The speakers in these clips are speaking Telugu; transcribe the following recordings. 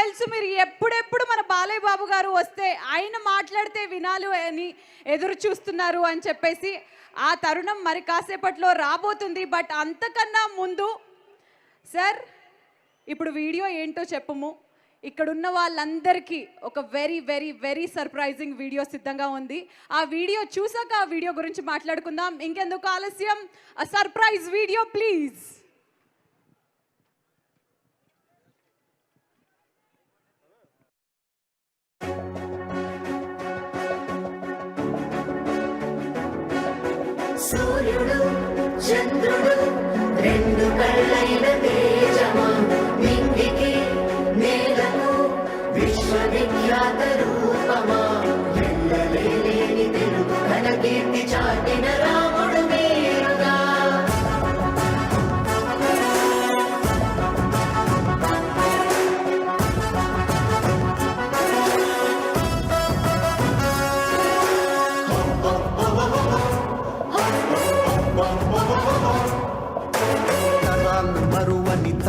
తెలుసు మీరు ఎప్పుడెప్పుడు మన బాలయ్య బాబు గారు వస్తే ఆయన మాట్లాడితే వినాలి అని ఎదురు చూస్తున్నారు అని చెప్పేసి ఆ తరుణం మరి కాసేపట్లో రాబోతుంది. బట్ అంతకన్నా ముందు సార్ ఇప్పుడు వీడియో ఏంటో చెప్పము. ఇక్కడున్న వాళ్ళందరికీ ఒక very very very surprising video సిద్ధంగా ఉంది. ఆ వీడియో చూసాక ఆ వీడియో గురించి మాట్లాడుకుందాం. ఇంకెందుకు ఆలస్యం? Surprise video please. Nadina Ram.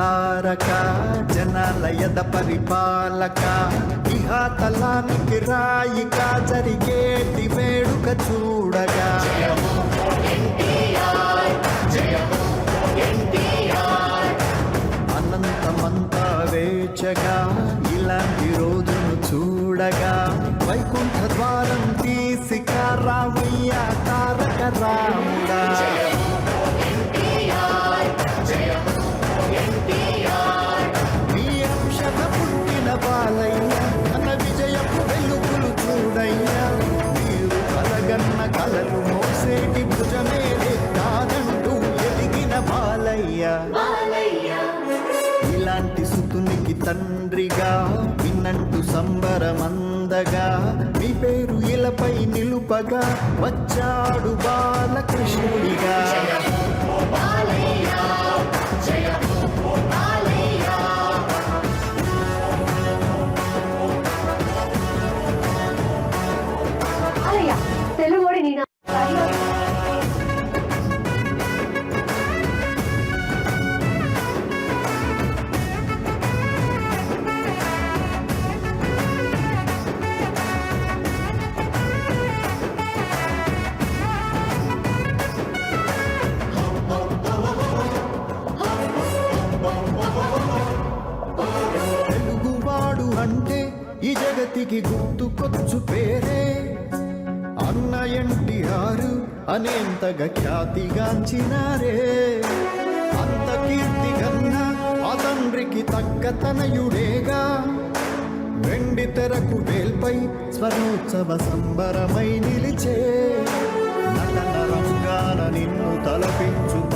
మరువని తారక జనాలయద పరిపాలక ఇహాతలానికి రాయిక జరిగేటి వేడుక చూడగా. అనంతమంతా వేచగా ఇలాంటి రోజును చూడగా. వైకుంఠ ద్వారం తీసిక రావయ్య తారక రాముడా. తండ్రిగా విన్నంటూ సంబరమందగా మీ పేరు ఇలపై నిలుపగా వచ్చాడు బాలకృష్ణుడిగా. జయ ఈ జగతికి గుర్తుకొచ్చు పేరే. అన్న ఎన్టీఆర్ అనేంతగా ఖ్యాతిగాంచినారే. అంత కీర్తి కన్నా ఆ తండ్రికి తగ్గ తనయుడేగా. వెండి తెరకు వేల్పై స్వర్ణోత్సవ సంబరమై నిలిచే. నటన రంగాన నిన్ను తలపించు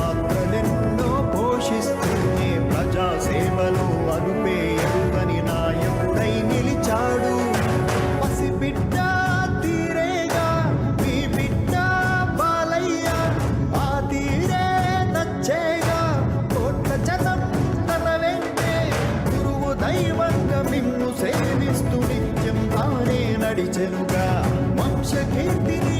నడిచెనుగా వంశకీర్తిని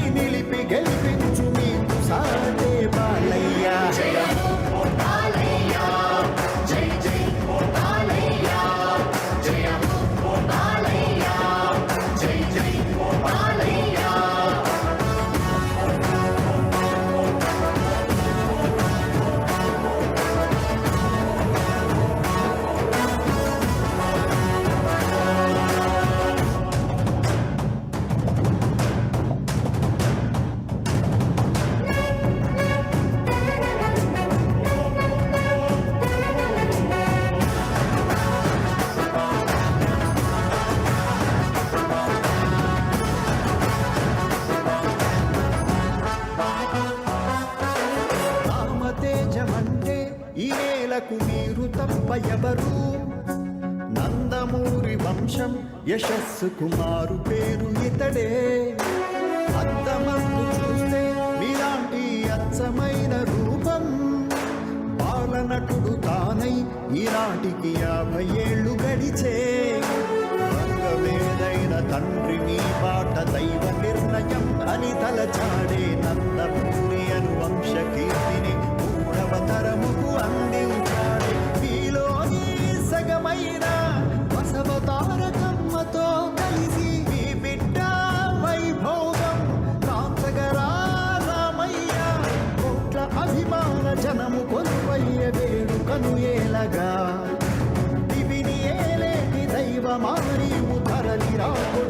ఎవరు నందమూరి వంశం యశస్సు కుమారు పేరు ఇతడే. అద్దమందు చూస్తే మీలాంటి అచ్చమైన రూపం. బాలనటుడు తానై ఈనాటికి యాభై ఏళ్ళు గడిచే. రంగమేదైన తండ్రి మీ పాట దైవ నిర్ణయం అని తలచాడే నందమూరి అను వంశ కీర్తిని మూడవ తరముకు అందించ. శరణమయ్యే వేడుకను ఏలగా. దివిని ఏలేటి దైవమారీవు తరలి రాకు.